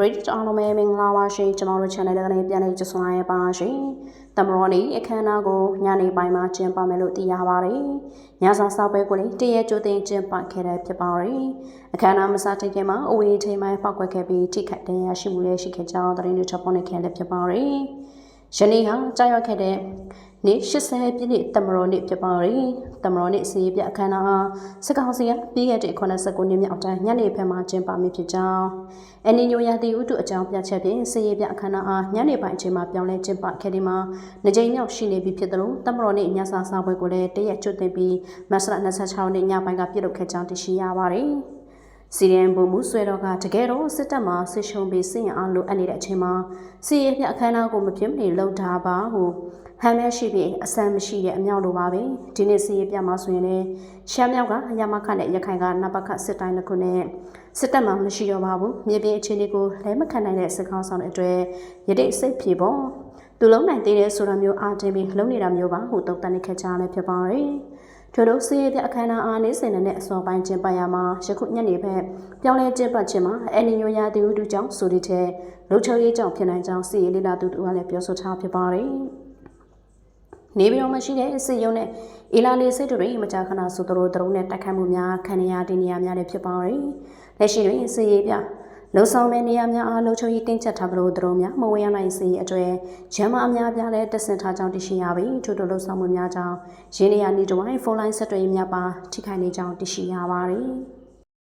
Reddit အားလုံးပဲမင်္ဂလာပါရှင်ကျွန်တော်တို့ channel လေးကနေပြန်လည်ကြိုဆိုရပါရှင်။တမရောနေ့အခမ်းအနားကိုညနေပိုင်းမှာကျင်းပမယ်လို့သိရပါတယ်။ညစာစာပွဲကိုလည်းတရက်ကြိုတင်ကျင်းပခဲ့တဲ့ဖြစ်ပါတယ်။အခမ်းအနားမစတင်ခင်မှာအဝေးထိန်ပိုင်းပောက်ကွက်ခဲ့ပြီးထိခိုက်ဒဏ်ရာရှိမှုလည်းရှိခဲ့ကြောင်းသတင်းတွေထုတ်ပေါ်နေခဲ့တဲ့ဖြစ်ပါတယ်။ယနေ့ဟာကြာရောက်ခဲ့တဲ့ နေ့80ပြည့်နှစ်တမရောနေ့ဖြစ်ပါတယ်။တမရောနေ့စီးပြအခမ်းအနားဟာစစ်ကောင်စီကပြီးခဲ့တဲ့89နှစ်မြောက်တိုင်းညနေဖက်မှာကျင်းပမိဖြစ်ကြောင်းအန်နီညိုယာတီဥတုအကြောင်းပြချက်ဖြင့်စီးပြအခမ်းအနားအားညနေပိုင်းအချိန်မှာပြောင်းလဲကျင်းပခဲ့ဒီမှာနှစ်ကြိမ်မြောက်ရှိနေပြီဖြစ်သလိုတမရောနေ့ညစာစားပွဲကိုလည်းတရက်ကျွတ်တင်ပြီးမတ်လ26နေ့ညပိုင်းကပြုလုပ်ခဲ့ကြောင်းသိရှိရပါတယ်။ စီရင်ပုံမှုဆွဲတော့ကတကယ်တော့စစ်တပ်မှာဆစ်ရှုံပြီးစင်ရအောင်လိုအပ်နေတဲ့အချိန်မှာစီရင်ပြအခမ်းအနားကိုမပြတ်မနေလှုပ်ထားပါဟုဟမ်းမရှိပြီးအဆန်းမရှိတဲ့အမြောက်လိုပါပဲဒီနေ့စီရင်ပြမှာဆိုရင်လည်းရှမ်းမြောက်ကရမခနဲ့ရခိုင်ကနဘခစစ်တိုင်းတစ်ခုနဲ့စစ်တပ်မှာမရှိတော့ပါဘူးမြေပြင်အခြေအနေကိုလဲမခံနိုင်တဲ့စစ်ကောင်ဆောင်တဲ့အတွက်ရတိတ်စိတ်ပြေပေါ့သူလုံးနိုင်သေးတဲ့ဆိုတာမျိုးအားတင်ပြီးလုံနေတာမျိုးပါဟုတုံ့တန်နေခဲ့ကြလည်းဖြစ်ပါတယ် ထို့သောစီးရဲတဲ့အခမ်းအနားအားနေစင်တဲ့အစောပိုင်းကျင်းပရမှာယခုညနေဘက်ပြောင်းလဲကျင်းပခြင်းမှာအန်နီယိုယာတီဦးတူကြောင့်ဆိုတဲ့တဲ့လုံချောရေးကြောင့်ဖြစ်နိုင်ကြောင်းစီးရဲလေးလာသူတို့ကလည်းပြောဆိုထားဖြစ်ပါတယ်နေပြည်တော်မှာရှိတဲ့စစ်ရုံးနဲ့အီလာလီစစ်တို့တွေမကြာခဏဆိုသူတို့ဒရုန်းနဲ့တိုက်ခိုက်မှုများခံရတဲ့နေရာများလည်းဖြစ်ပါတယ်။လက်ရှိတွင်စစ်ရေးပြ လုံဆောင်မဲ့နေရာများအားလုံချုံရေးတင်းကျပ်ထားသလိုဒရုန်းများမဝင်ရနိုင်စေအတွေ့ရမ်းမအများပြားလည်းတက်ဆင်ထားကြောင်းသိရှိရပြီးထို့ထို့လုံဆောင်မှုများကြောင့်ရင်းနေရာနေတဝိုင်းဖုန်းလိုင်းဆက်သွယ်ရေးများပါထိခိုက်နေကြောင်းသိရှိရပါတယ်။